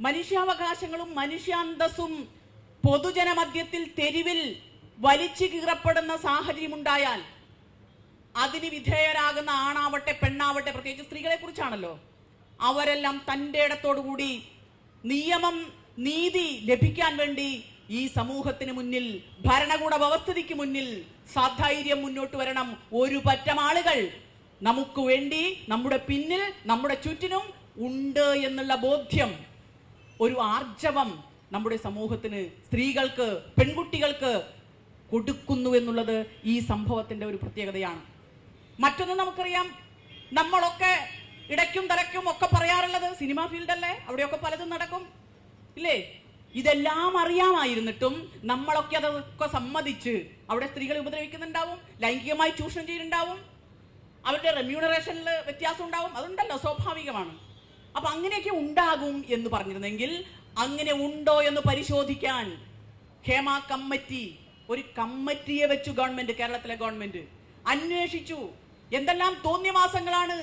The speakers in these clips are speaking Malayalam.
മനുഷ്യാവകാശങ്ങളും മനുഷ്യാന്തസ്സും പൊതുജനമധ്യത്തിൽ തെരുവിൽ വലിച്ചു കീറപ്പെടുന്ന സാഹചര്യമുണ്ടായാൽ അതിന് വിധേയരാകുന്ന ആണാവട്ടെ പെണ്ണാവട്ടെ പ്രത്യേകിച്ച് സ്ത്രീകളെ കുറിച്ചാണല്ലോ അവരെല്ലാം തന്റെ ഇടത്തോടുകൂടി നിയമം നീതി ലഭിക്കാൻ വേണ്ടി ഈ സമൂഹത്തിന് മുന്നിൽ ഭരണകൂട വ്യവസ്ഥിതിക്ക് മുന്നിൽ സധൈര്യം മുന്നോട്ട് വരണം. ഒരു പറ്റം ആളുകൾ നമുക്ക് വേണ്ടി നമ്മുടെ പിന്നിൽ നമ്മുടെ ചുറ്റിനും ഉണ്ട് എന്നുള്ള ബോധ്യം ഒരു ആർജവം നമ്മുടെ സമൂഹത്തിന് സ്ത്രീകൾക്ക് പെൺകുട്ടികൾക്ക് കൊടുക്കുന്നു എന്നുള്ളത് ഈ സംഭവത്തിന്റെ ഒരു പ്രത്യേകതയാണ്. മറ്റൊന്ന് നമുക്കറിയാം നമ്മളൊക്കെ ഇടയ്ക്കും തലയ്ക്കും ഒക്കെ പറയാറുള്ളത് സിനിമ ഫീൽഡല്ലേ? അവിടെയൊക്കെ പലതും നടക്കും. ഇല്ലേ? ഇതെല്ലാം അറിയാമായിരുന്നിട്ടും നമ്മളൊക്കെ അതൊക്കെ സമ്മതിച്ച് അവിടെ സ്ത്രീകളെ ഉപദ്രവിക്കുന്നുണ്ടാവും ലൈംഗികമായി ചൂഷണം ചെയ്യുന്നുണ്ടാവും അവരുടെ റെമ്യൂണറേഷനിൽ വ്യത്യാസം ഉണ്ടാവും. അതുണ്ടല്ലോ സ്വാഭാവികമാണ്. അപ്പൊ അങ്ങനെയൊക്കെ ഉണ്ടാകും എന്ന് പറഞ്ഞിരുന്നെങ്കിൽ അങ്ങനെ ഉണ്ടോ എന്ന് പരിശോധിക്കാൻ ഹേമ കമ്മിറ്റി ഒരു കമ്മിറ്റിയെ വെച്ചു ഗവൺമെന്റ് കേരളത്തിലെ ഗവൺമെന്റ്. അന്വേഷിച്ചു. എന്തെല്ലാം തോന്നിയമാസങ്ങളാണ്?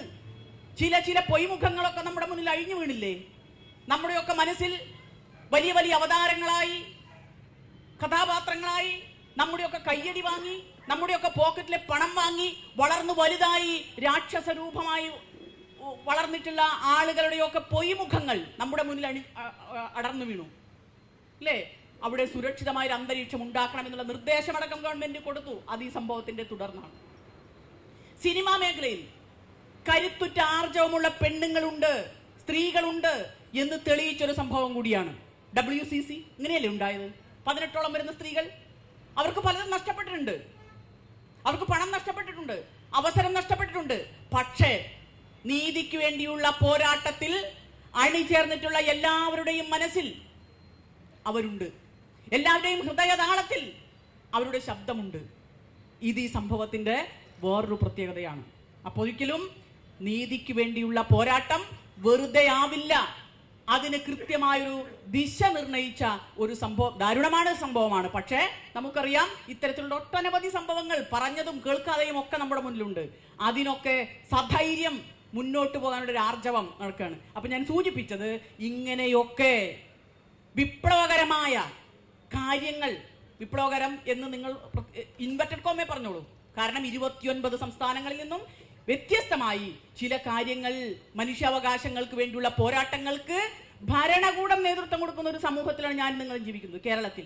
ചില ചില പൊയ്മുഖങ്ങളൊക്കെ നമ്മുടെ മുന്നിൽ അഴിഞ്ഞു വീണില്ലേ? നമ്മുടെയൊക്കെ മനസ്സിൽ വലിയ വലിയ അവതാരങ്ങളായി കഥാപാത്രങ്ങളായി നമ്മുടെയൊക്കെ കയ്യടി വാങ്ങി നമ്മുടെയൊക്കെ പോക്കറ്റിലെ പണം വാങ്ങി വളർന്നു വലുതായി രാക്ഷസ രൂപമായി വളർന്നിട്ടുള്ള ആളുകളുടെയൊക്കെ പൊയ്മുഖങ്ങൾ നമ്മുടെ മുന്നിൽ അണി അടർന്നു വീണു. അല്ലേ അവിടെ സുരക്ഷിതമായ ഒരു അന്തരീക്ഷം ഉണ്ടാക്കണം എന്നുള്ള നിർദ്ദേശമടക്കം ഗവൺമെന്റ് കൊടുത്തു. അത് ഈ സംഭവത്തിന്റെ തുടർന്നാണ്. സിനിമാ മേഖലയിൽ കരുത്തുറ്റ ആർജവമുള്ള പെണ്ണുങ്ങളുണ്ട് സ്ത്രീകളുണ്ട് എന്ന് തെളിയിച്ചൊരു സംഭവം കൂടിയാണ്. ഡബ്ല്യു സി സി ഇങ്ങനെയല്ലേ ഉണ്ടായത്? പതിനെട്ടോളം വരുന്ന സ്ത്രീകൾ അവർക്ക് പലതും നഷ്ടപ്പെട്ടിട്ടുണ്ട്. അവർക്ക് പണം നഷ്ടപ്പെട്ടിട്ടുണ്ട്. അവസരം നഷ്ടപ്പെട്ടിട്ടുണ്ട്. പക്ഷേ നീതിക്ക് വേണ്ടിയുള്ള പോരാട്ടത്തിൽ അണിചേർന്നിട്ടുള്ള എല്ലാവരുടെയും മനസ്സിൽ അവരുണ്ട്. എല്ലാവരുടെയും ഹൃദയതാളത്തിൽ അവരുടെ ശബ്ദമുണ്ട്. ഇത് ഈ സംഭവത്തിന്റെ വേറൊരു പ്രത്യേകതയാണ്. അപ്പോൾ ഒരിക്കലും നീതിക്ക് വേണ്ടിയുള്ള പോരാട്ടം വെറുതെ ആവില്ല. അതിന് കൃത്യമായൊരു ദിശ നിർണയിച്ച ഒരു സംഭവം ദാരുണമാണ് സംഭവമാണ്. പക്ഷേ നമുക്കറിയാം ഇത്തരത്തിലുള്ള ഒട്ടനവധി സംഭവങ്ങൾ പറഞ്ഞതും കേൾക്കാതെയും ഒക്കെ നമ്മുടെ മുന്നിലുണ്ട്. അതിനൊക്കെ സധൈര്യം മുന്നോട്ട് പോകാനുള്ള ഒരു ആർജവം നടക്കുകയാണ്. അപ്പൊ ഞാൻ സൂചിപ്പിച്ചത് ഇങ്ങനെയൊക്കെ വിപ്ലവകരമായ കാര്യങ്ങൾ വിപ്ലവകരം എന്ന് നിങ്ങൾ ഇൻവെർട്ടഡ് കോമേ പറഞ്ഞോളൂ. കാരണം ഇരുപത്തിയൊൻപത് സംസ്ഥാനങ്ങളിൽ നിന്നും വ്യത്യസ്തമായി ചില കാര്യങ്ങൾ മനുഷ്യാവകാശങ്ങൾക്ക് വേണ്ടിയുള്ള പോരാട്ടങ്ങൾക്ക് ഭരണകൂടം നേതൃത്വം കൊടുക്കുന്ന ഒരു സമൂഹത്തിലാണ് ഞാൻ നിങ്ങൾ ജീവിക്കുന്നത് കേരളത്തിൽ.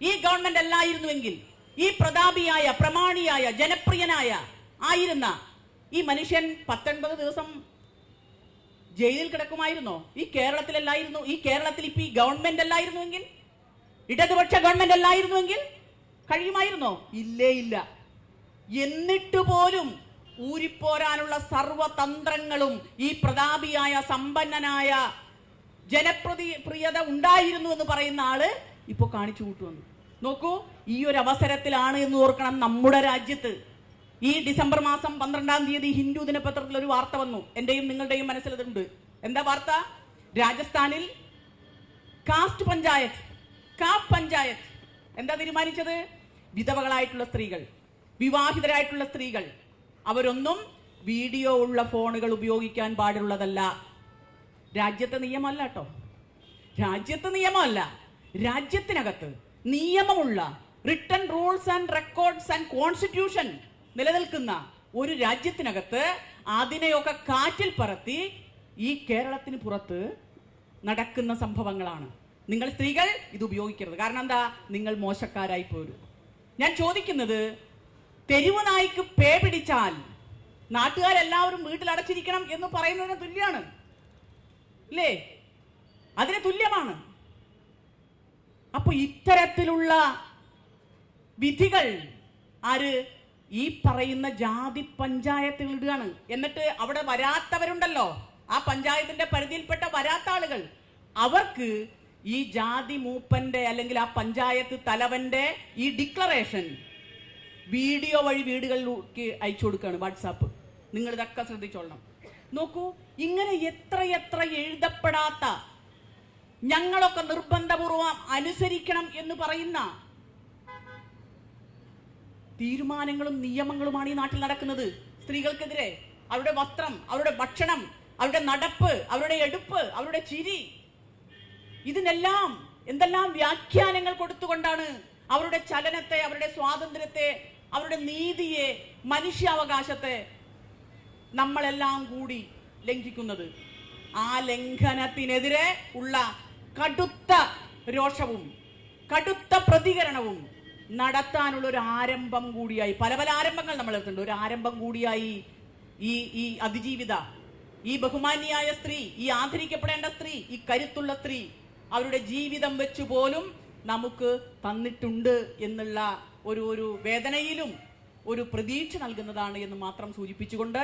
ഈ ഗവൺമെന്റ് അല്ലായിരുന്നുവെങ്കിൽ ഈ പ്രതാപിയായ പ്രമാണിയായ ജനപ്രിയനായ ആയിരുന്ന ഈ മനുഷ്യൻ പത്തൊൻപത് ദിവസം ജയിലിൽ കിടക്കുമായിരുന്നോ? ഈ കേരളത്തിലല്ലായിരുന്നു ഈ കേരളത്തിൽ ഇപ്പൊ ഈ ഗവൺമെന്റ് അല്ലായിരുന്നുവെങ്കിൽ? ഇടതുപക്ഷ ഗവൺമെന്റ് അല്ലായിരുന്നുവെങ്കിൽ? കഴിയുമായിരുന്നോ? ഇല്ലേ ഇല്ല. എന്നിട്ട് പോലും ഊരിപ്പോരാനുള്ള സർവതന്ത്രങ്ങളും ഈ പ്രതാപിയായ സമ്പന്നനായ ജനപ്രതി പ്രിയത ഉണ്ടായിരുന്നു എന്ന് പറയുന്ന ആൾ ഇപ്പൊ കാണിച്ചു കൂട്ടുവന്നു. നോക്കൂ ഈ ഒരു അവസരത്തിലാണ് എന്ന് ഓർക്കണം നമ്മുടെ രാജ്യത്ത്. ഈ ഡിസംബർ മാസം പന്ത്രണ്ടാം തീയതി ഹിന്ദു ദിനപത്രത്തിൽ ഒരു വാർത്ത വന്നു. എന്റെയും നിങ്ങളുടെയും മനസ്സിലതുണ്ട്. എന്താ വാർത്ത? രാജസ്ഥാനിൽ കാസ്റ്റ് പഞ്ചായത്ത് കാപ്പ് പഞ്ചായത്ത്. എന്താ തീരുമാനിച്ചത്? വിധവകളായിട്ടുള്ള സ്ത്രീകൾ വിവാഹിതരായിട്ടുള്ള സ്ത്രീകൾ. അവരൊന്നും വീഡിയോ ഉള്ള ഫോണുകൾ ഉപയോഗിക്കാൻ പാടുള്ളതല്ല. രാജ്യത്തെ നിയമമല്ല കേട്ടോ രാജ്യത്തെ നിയമമല്ല. രാജ്യത്തിനകത്ത് നിയമമുള്ള written rules and records and constitution നിലനിൽക്കുന്ന ഒരു രാജ്യത്തിനകത്ത് അതിനെയൊക്കെ കാറ്റിൽ പറത്തി ഈ കേരളത്തിന് പുറത്ത് നടക്കുന്ന സംഭവങ്ങളാണ്. നിങ്ങൾ സ്ത്രീകൾ ഇത് ഉപയോഗിക്കരുത്. കാരണം എന്താ? നിങ്ങൾ മോശക്കാരായി പോരും. ഞാൻ ചോദിക്കുന്നത് തെരുവ് നായ്ക്ക് പേ പിടിച്ചാൽ നാട്ടുകാരെല്ലാവരും വീട്ടിൽ അടച്ചിരിക്കണം എന്ന് പറയുന്നതിന് തുല്യമാണ് ഇല്ലേ? അതിന് തുല്യമാണ്. അപ്പൊ ഇത്തരത്തിലുള്ള വിധികൾ ആര് ഈ പറയുന്ന ജാതി പഞ്ചായത്തിൽ ഇടുകയാണ്. എന്നിട്ട് അവിടെ വരാത്തവരുണ്ടല്ലോ. ആ പഞ്ചായത്തിന്റെ പരിധിയിൽപ്പെട്ട വരാത്ത ആളുകൾ അവർക്ക് ഈ ജാതി മൂപ്പന്റെ അല്ലെങ്കിൽ ആ പഞ്ചായത്ത് തലവന്റെ ഈ ഡിക്ലറേഷൻ വീഡിയോ വഴി വീടുകളിലേക്ക് അയച്ചു കൊടുക്കുകയാണ് വാട്സാപ്പ്. നിങ്ങൾ ഇതൊക്കെ ശ്രദ്ധിച്ചോളണം. നോക്കൂ ഇങ്ങനെ എത്ര എത്ര എഴുതപ്പെടാത്ത ഞങ്ങളൊക്കെ നിർബന്ധപൂർവം അനുസരിക്കണം എന്ന് പറയുന്ന തീരുമാനങ്ങളും നിയമങ്ങളുമാണ് ഈ നാട്ടിൽ നടക്കുന്നത്. സ്ത്രീകൾക്കെതിരെ അവരുടെ വസ്ത്രം അവരുടെ ഭക്ഷണം അവരുടെ നടപ്പ് അവരുടെ എടുപ്പ് അവരുടെ ചിരി. ഇതിനെല്ലാം എന്തെല്ലാം വ്യാഖ്യാനങ്ങൾ കൊടുത്തുകൊണ്ടാണ് അവരുടെ ചലനത്തെ അവരുടെ സ്വാതന്ത്ര്യത്തെ അവരുടെ നീതിയെ മനുഷ്യാവകാശത്തെ നമ്മളെല്ലാം കൂടി ലംഘിക്കുന്നത്. ആ ലംഘനത്തിനെതിരെ ഉള്ള കടുത്ത രോഷവും കടുത്ത പ്രതികരണവും നടത്താനുള്ള ഒരു ആരംഭം കൂടിയായി. പല പല ആരംഭങ്ങൾ നമ്മൾ എടുത്തിട്ടുണ്ട് ഒരു ആരംഭം കൂടിയായി ഈ ഈ അതിജീവിത ഈ ബഹുമാന്യായ സ്ത്രീ ഈ ആദരിക്കപ്പെടേണ്ട സ്ത്രീ ഈ കരുത്തുള്ള സ്ത്രീ അവരുടെ ജീവിതം വെച്ച് പോലും നമുക്ക് തന്നിട്ടുണ്ട് എന്നുള്ള ഒരു ഒരു വേദനയിലും ഒരു പ്രതീക്ഷ നൽകുന്നതാണ് എന്ന് മാത്രം സൂചിപ്പിച്ചുകൊണ്ട്